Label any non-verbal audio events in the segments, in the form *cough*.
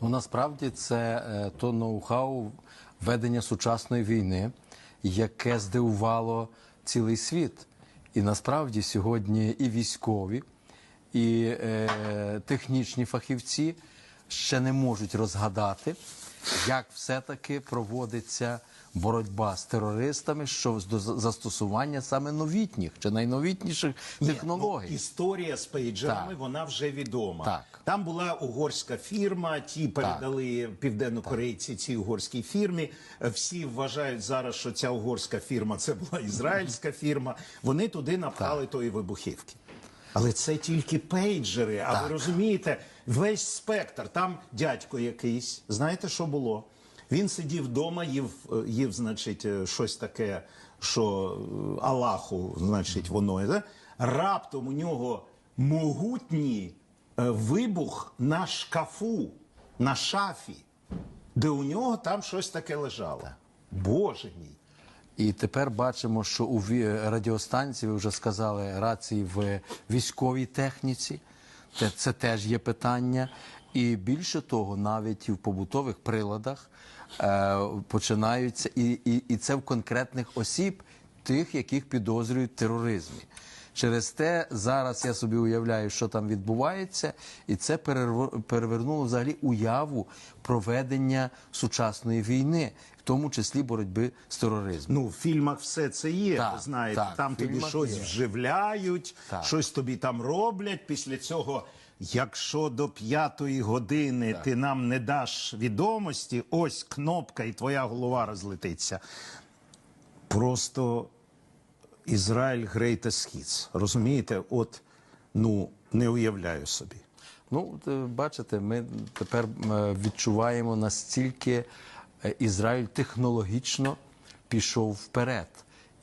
Ну насправді це е, то ноу-хау ведення сучасної війни, яке здивувало цілий світ. І насправді сьогодні і військові, і е, технічні фахівці ще не можуть розгадати, як все-таки проводиться боротьба з терористами, що до застосування саме новітніх чи найновітніших технологій. Ну, історія з пейджерами, Так. вона вже відома. Так. Там була угорська фірма, ті передали південнокорейці цій угорській фірмі. Е, Всі вважають зараз, що ця угорська фірма це була ізраїльська фірма. Вони туди напхали тої вибухівки. Але це тільки пейджери. А ви розумієте, весь спектр. Там дядько якийсь. Знаєте, що було? Він сидів вдома, їв, е, їв, значить, е, щось таке, що е, Аллаху, значить, воно. да? Раптом у нього могутній е, вибух на шкафу, на шафі, де у нього там щось таке лежало. Боже мій. І тепер бачимо, що у радіостанції, ви вже сказали, рації в військовій техніці. Це, це теж є питання. І більше того, навіть в побутових приладах е, починаються, і, і, і це в конкретних осіб, тих, яких підозрюють в тероризмі. Через те зараз я собі уявляю, що там відбувається, і це перевернуло взагалі уяву проведення сучасної війни, в тому числі боротьби з тероризмом. Ну, в фільмах все це є. Так, ви знаєте, так, там тобі щось є. вживляють, Так. щось тобі там роблять. Після цього, якщо до п'ятої години ти нам не даш відомості, ось кнопка, і твоя голова розлетиться. Просто Ізраїль greatest hits. Розумієте? От ну не уявляю собі. Ну, е, бачите, ми тепер е, відчуваємо настільки е, Ізраїль технологічно пішов вперед.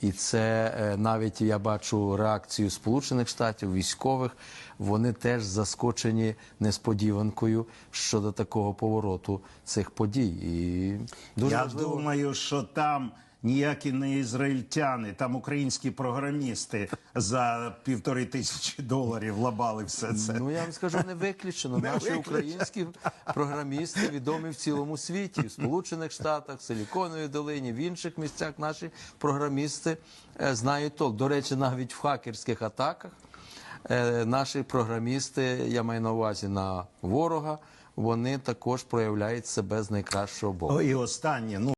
І це навіть я бачу реакцію Сполучених Штатів, військових. Вони теж заскочені несподіванкою щодо такого повороту цих подій. І дуже Я важливо. думаю, що там ніякі не ізраїльтяни, там українські програмісти за півтори тисячі доларів лабали все це. Ну я вам скажу, не виключено. *laughs* Наші виключено. українські програмісти відомі в цілому світі, в Сполучених Штатах, в Силіконовій долині, в інших місцях наші програмісти е, знають толк. До речі, навіть в хакерських атаках е, наші програмісти, я маю на увазі на ворога, вони також проявляють себе з найкращого боку. О, і останнє. Ну